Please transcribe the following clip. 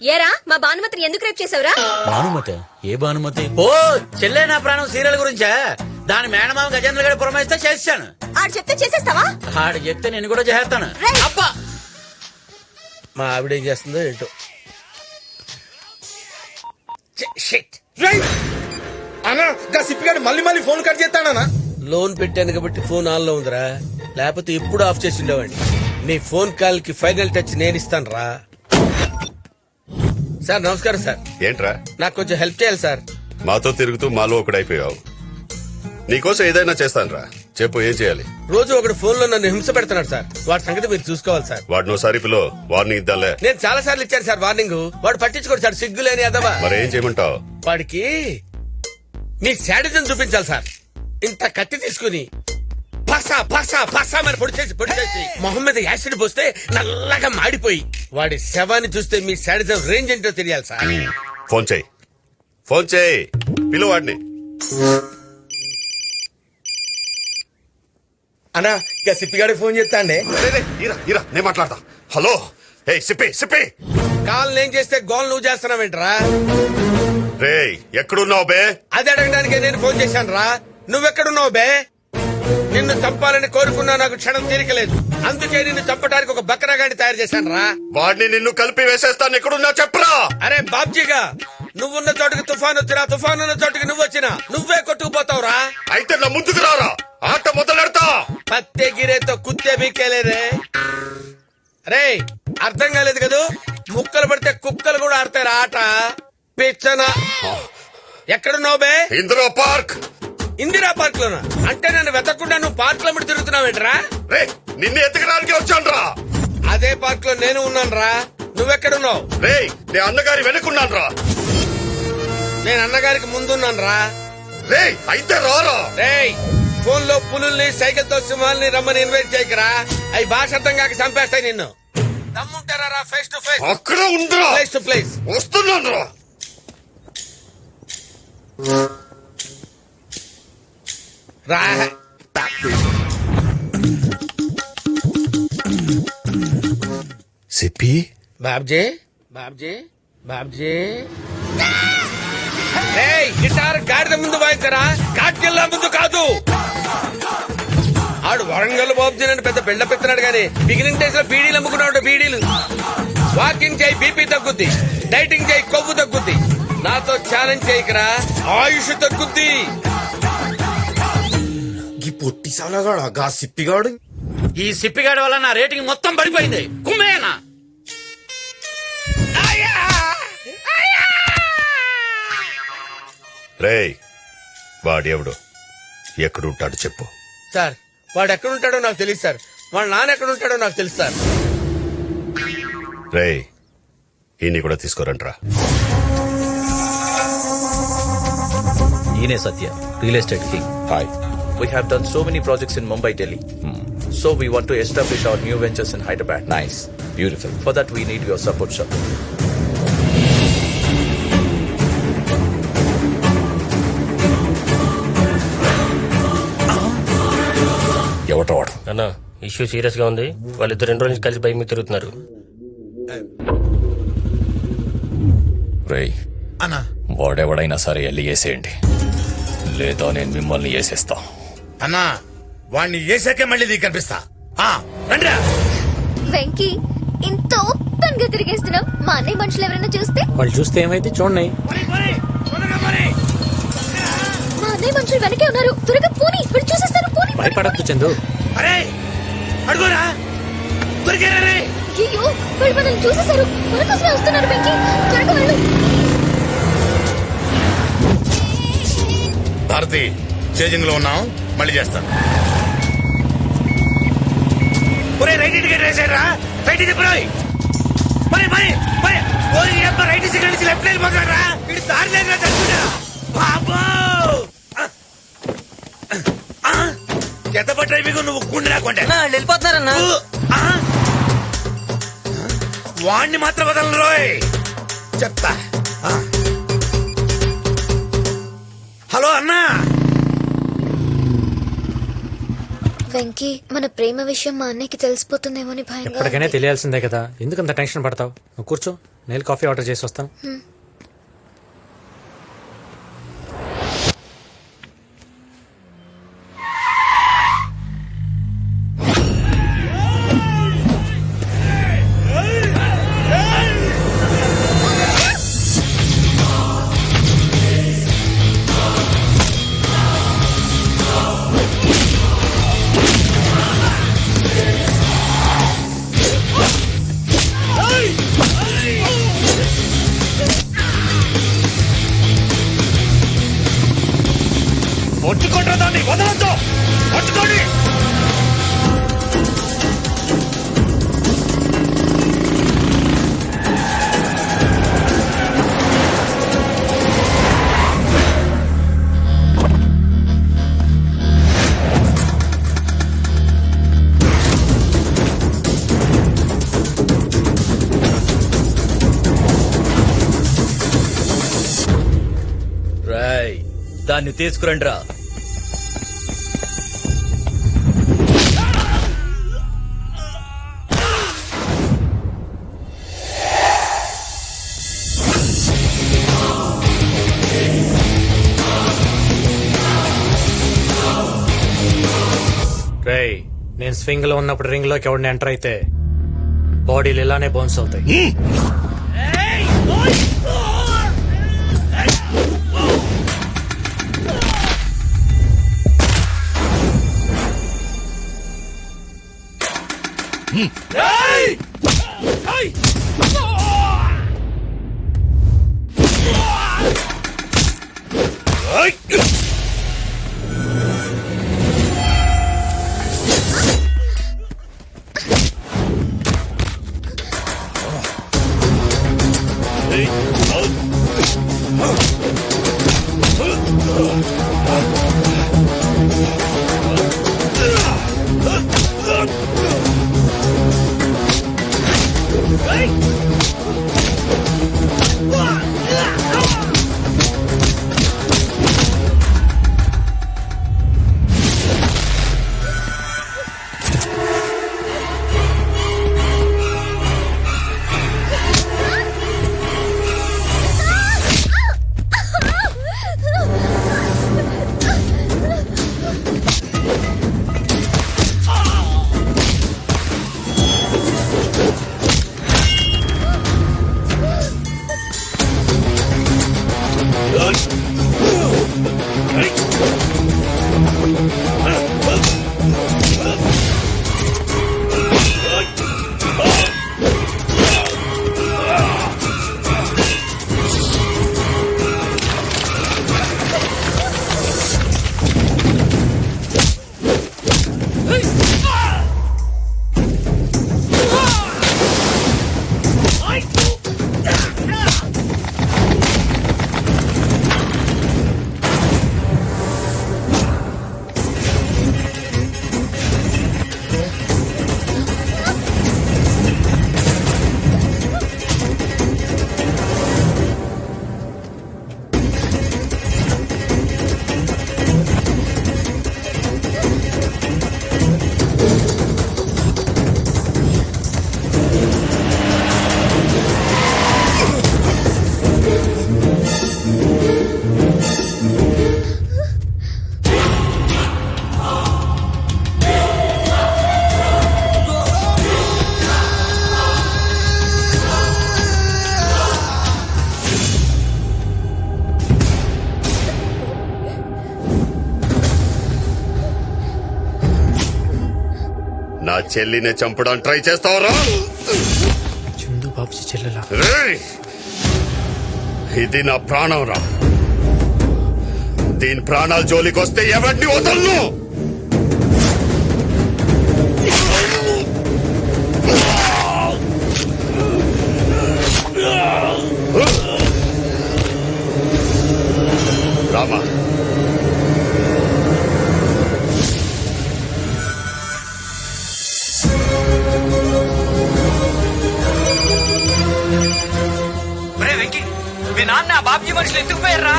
ఏరా మా భానుమతిని ఎందుకు రేపు చేసావురా భానుమతి? ఏ భానుమతి? ఓ చెల్లె నా ప్రాణం సీరియల్ గురించా? దాని మేనమామ గజేంద్ర గారి పురమాయిస్తే చేస్తాను ఆడు చెప్తే చేసేస్తావా? ఆడు చెప్తే నేను కూడా చేస్తాను. అబ్బా! మా ఆవిడ ఏం చేస్తుందో ఏంటో. అన్నా గా సిప్పిగాడు మళ్ళీ మళ్ళీ ఫోన్ కట్ చేస్తాడనా లోన్ పెట్టాను కాబట్టి ఫోన్ ఆన్లో ఉందిరా. లేకపోతే ఎప్పుడు ఆఫ్ చేసి ఉండేవాడిని. నీ ఫోన్ కాల్కి ఫైనల్ టచ్ నేను ఇస్తాను రా సార్ నమస్కారం సార్. ఏంట్రా? నాకు కొంచెం హెల్ప్ చేయాలి సార్. మాతో తిరుగుతూ మాలో ఒకడైపోయావు. నీకోసం ఏదైనా చేస్తానురా. చెప్పు ఏం చేయాలి? రోజు ఒకడు ఫోన్లో నన్ను హింస పెడుతున్నాడు సార్. వాడి సంగతి మీరు చూసుకోవాలి సార్. వాడిని ఒకసారి పిలో వార్నింగ్ ఇద్దాలే. నేను చాలా సార్లు ఇచ్చాను సార్ వార్నింగ్. వాడు పట్టించుకోడు సార్ సిగ్గులేని అదవా. మరేం చేయమంటావు? వాడికి మీ శాడిజం చూపించాలి సార్. ఇంత కత్తి తీసుకుని పసా పసా పసా మరి పొడి చేసి పొడి చేసి మొహం మీద యాసిడ్ పోస్తే నల్లగా మాడిపోయి వాడి శవాన్ని చూస్తే మీ శాడిజం రేంజ్ ఏంటో తెలియాలి సార్. ఫోన్ చేయి. ఫోన్ చేయి. పిలు వాడిని. అన్నా ఇక సిప్పిగాడు ఫోన్ చేస్తాండే. రే, రే, ఈరా, ఈరా, నేను మాట్లాడతా. హలో. ఏ సిప్పి సిప్పి. కాల్ నేను చేస్తే గోల్ నువ్వు చేస్తున్నావేంట్రా? రే ఎక్కడున్నావు బే? అది అడగడానికే నేను ఫోన్ చేశాను రా నువ్వెక్కడున్నావు బే? నిన్ను చంపాలని కోరుకున్నా నాకు క్షణం తీరికలేదు. అందుకే నిన్ను చంపడానికి ఒక బక్రాగాడి తయారు చేశాను రా వాడిని నిన్ను కలిపి వేసేస్తాను. ఎక్కడున్నా చెప్పరా? అరే బాబ్జీగా నువ్వున్న చోటుకి తుఫాన్ వచ్చినా తుఫాన్ ఉన్న చోటుకి నువ్వు వచ్చినా నువ్వే కొట్టుకుపోతావురా. అయితే నా ముందుకు రారా. ఆట మొదలెడతా. పత్తే గిరేతో కుత్తే బీకేలేరే రే అర్థం కాలేదు కదూ? ముక్కలు పడితే కుక్కలు కూడా ఆడతారు ఆట. పిచ్చన. ఎక్కడున్నావు బే? ఇందిరా పార్క్. ఇందిరా పార్క్ లోనా అంటే నన్ను వెతకుండా నువ్వు పార్క్లో తిరుగుతున్నావేంట్రా? రే నిన్ను ఎతకడానికి వచ్చానురా. అదే పార్క్లో నేను ఉన్నాను రా నువ్వెక్కడున్నావు? రే నీ అన్నగారి వెనుకున్నాను రా నేను అన్నగారికి ముందున్నాను రా రే అయితే రారా. రేయ్ ఫోన్లో పులుల్ని సైకిల్తో సింహాల్ని రమ్మని ఇన్వైట్ చేయకరా. అవి భాష అర్థం కాక చంపేస్తాయి నిన్ను. దమ్ముంటారా రా ఫేస్ టు ఫేస్ అక్కడ ఉందిరా. ప్లేస్ టు ప్లేస్ వస్తున్నాను రా రా సిప్పి? బాబ్జీ బాబ్జీ బాబ్జీ. గిటార్ గాడిద ముందు వాయించరా? కాట్కెళ్ళ ముందు కాదు. ఆడు వరంగల్ బాబ్జీ అని పెద్ద బిల్డ పెడుతున్నాడు గానీ బిగినింగ్ డేస్లో బీడీలు అమ్ముకున్నాడు బీడీలు. వాకింగ్ చేయి బీపీ తగ్గుద్ది. డైటింగ్ చేయి కొవ్వు తగ్గుద్ది. నాతో ఛాలెంజ్ చేయకరా. ఆయుష్ తగ్గుద్ది. పొట్టి సాలగాడు గా సిప్పిగాడు? ఈ సిప్పిగాడి వల్ల నా రేటింగ్ మొత్తం పడిపోయింది. కుమ్మేనా? రే వాడు ఎవడు ఎక్కడుంటాడు చెప్పు. సార్ వాడు ఎక్కడుంటాడో నాకు తెలియదు సార్. వాళ్ళ నాన్న ఎక్కడుంటాడో నాకు తెలుసు సార్. రే ఈయన్ని కూడా తీసుకోరంట్రా. ఈయనే Satya real estate king. Hi. We have done so many projects in Mumbai, Delhi. So we want to establish our new ventures in Hyderabad. Nice. Beautiful. For that, we need your support, sir. ఎవటో వాడు అన్న issue సీరియస్గా ఉంది వాళ్ళిద్దరు రెండు రోజులు కలిసి bike మీద తిరుగుతున్నారు రేయ్ అన్నా వాడెవడైనా సరే వెళ్ళి వేసేయండి లేదా నేను మిమ్మల్ని వేసేస్తా అన్నా వాడిని వేసాకే మళ్ళీ నీకు కనిపిస్తా. ఆ, రండిరా. వెంకీ ఇంత ఓపెన్గా తిరిగేస్తున్నాం మా అన్నయ్య మనుషులు ఎవరైనా చూస్తే? వాళ్ళు చూస్తే ఏమైతే చూడండి. మా అన్నయ్య మనుషులు వెనకే ఉన్నారు. త్వరగా పోనీ ఇప్పుడు చూసేస్తారు పోనీ. భయపడద్దు చందు. అరే అడుగురా. దొరికారా రే అయ్యో వాళ్ళు మనల్ని చూసేశారు. మన కోసమే వస్తున్నారు వెంకీ. త్వరగా వెళ్ళు. భారతి చేజింగ్లో ఉన్నాం మళ్ళీ చేస్తాను. ఒరే రైట్ టికెట్ వేసారా రైట్ ఇది పోయి. మరి మరి మరి ఓరి అబ్బ రైట్ సిగ్నల్ నుంచి లెఫ్ట్ వెళ్ళిపోతారా ఇటు దారి లేదురా చచ్చుడా బాబో! ఎంత డ్రైవింగ్ నువ్వు గుండె రాకుంటే వెళ్ళిపోతున్నారన్నా. వాణ్ణి మాత్రం వదలను రోయ్. చెప్తా. హలో అన్నా. వెంకీ మన ప్రేమ విషయం మా అన్నయ్యకి తెలిసిపోతుందేమో అని భయంగా ఎప్పటికైనా. తెలియాల్సిందే కదా. ఎందుకంత టెన్షన్ పడతావు? నువ్వు కూర్చో నేను కాఫీ ఆర్డర్ చేసి వస్తాను. దాన్ని తీసుకురండి రా రేయ్ నేను స్వింగ్లో ఉన్నప్పుడు రింగ్లోకి ఎవరిని ఎంటర్ అయితే బాడీలు ఇలానే బౌన్స్ అవుతాయి. రేయ్ Ay. నా చెల్లిని చంపడానికి ట్రై చేస్తావరా? చందు బాబుజీ చెల్లెలా! ఇది నా ప్రాణం రా. దీని ప్రాణాల జోలికి వస్తే ఎవరిని వదలను? బాబ్జీ మనుషులు ఎత్తుకుపోయారా?